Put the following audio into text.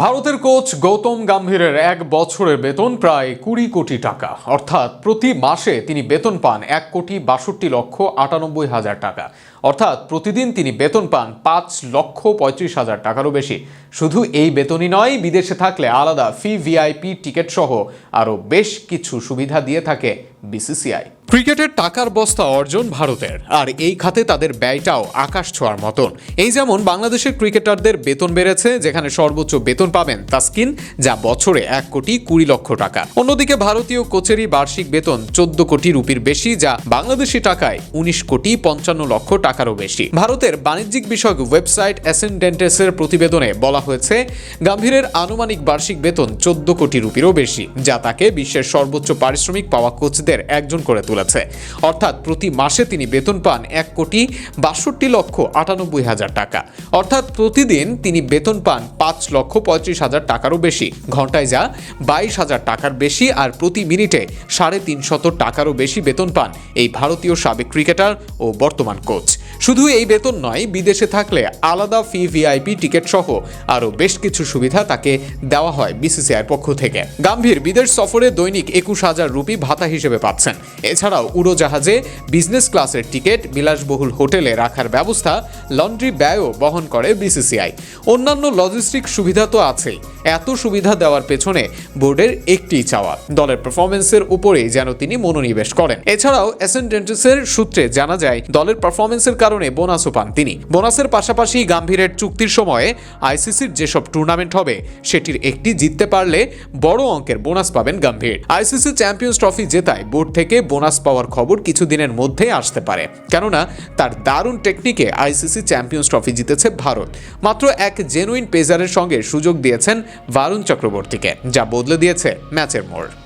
ভারতের কোচ গৌতম গম্ভীরের এক বছরের বেতন প্রায় কুড়ি কোটি টাকা। অর্থাৎ প্রতি মাসে তিনি বেতন পান এক কোটি বাষট্টি লক্ষ আটানব্বই হাজার টাকা। অর্থাৎ প্রতিদিন তিনি বেতন পান পাঁচ লক্ষ পঁয়ত্রিশ হাজার টাকারও বেশি। শুধু এই বেতনই নয়, বিদেশে থাকলে আলাদা ফি ভিআইপি টিকিট সহ আরও বেশ কিছু সুবিধা দিয়ে থাকে বিসিসিআই। ক্রিকেটের টাকার বস্তা অর্জন ভারতের। আর এই খাতে তাদের ব্যয়টাও আকাশ ছোঁয়ার মতন। এই যেমন বাংলাদেশের ক্রিকেটারদের বেতন বেড়েছে, যেখানে সর্বোচ্চ বেতন পাবেন তাস্কিন, যা বছরে এক কোটি কুড়ি লক্ষ টাকা। অন্যদিকে ভারতীয় কোচেরই বার্ষিক বেতন চোদ্দ কোটি রুপির বেশি, যা বাংলাদেশি টাকায় উনিশ কোটি পঞ্চান্ন লক্ষ টাকারও বেশি। ভারতের বাণিজ্যিক বিষয়ক ওয়েবসাইট অ্যাসেন্ডেন্টেসের প্রতিবেদনে বলা হয়েছে, গাম্ভীরের আনুমানিক বার্ষিক বেতন চোদ্দ কোটি রুপিরও বেশি, যা তাকে বিশ্বের সর্বোচ্চ পারিশ্রমিক পাওয়া কোচদের একজন করে তুলেছে অর্থাৎ প্রতি মাসে তিনি বেতন পান এক কোটি বাষট্টি লক্ষ আটানব্বই হাজার টাকা। অর্থাৎ প্রতিদিন তিনি বেতন পান পাঁচ লক্ষ পঁয়ত্রিশ হাজার টাকারও বেশি। ঘন্টায় যা বাইশ হাজার টাকার বেশি আর প্রতি মিনিটে সাড়ে তিনশত টাকারও বেশি বেতন পান এই ভারতীয় সাবেক ক্রিকেটার ও বর্তমান কোচ। শুধু এই বেতন নয়, বিদেশে থাকলে আলাদা ফি ভিআইপি টিকিট সহ আরও বেশ কিছু সুবিধা তাকে দেওয়া হয় বিসিসিআইয়ের পক্ষ থেকে। গাম্ভীর, বিদেশ সফরে দৈনিক একুশ হাজার রুপি ভাতা হিসেবে পাচ্ছেন। এছাড়াও উড়োজাহাজে বিজনেস ক্লাসের টিকিট, বিলাসবহুল হোটেলে রাখার ব্যবস্থা, লন্ড্রি ব্যয়ও বহন করে বিসিসিআই। অন্যান্য লজিস্টিক সুবিধা তো আছেই। এত সুবিধা দেওয়ার পেছনে বোর্ডের একটি চাওয়া। দলের পারফরমেন্সের উপরেই যেন তিনি মনোনিবেশ করেন। এছাড়াও অ্যাসেন্ডেন্টিসের সূত্রে জানা যায়, দলের পারফরমেন্সের কারণে বোনাসও পান তিনি। বোনাসের পাশাপাশি গাম্ভীরের চুক্তির সময়ে আইসিসির যেসব টুর্নামেন্ট হবে, সেটির একটি জিততে পারলে বড় অঙ্কের বোনাস পাবেন গাম্ভীর আইসিসি চ্যাম্পিয়ন্স ট্রফি জেতায় বোর্ড থেকে বোনাস পাওয়ার খবর কিছুদিনের মধ্যেই আসতে পারে। কেননা, তার দারুণ টেকনিকে আইসিসি চ্যাম্পিয়ন্স ট্রফি জিতেছে ভারত। মাত্র এক জেনুইন পেজারের সঙ্গে সুযোগ দিয়েছেন বারুণ চক্রবর্তীকে যা বদলে দিয়েছে ম্যাচের মোড়।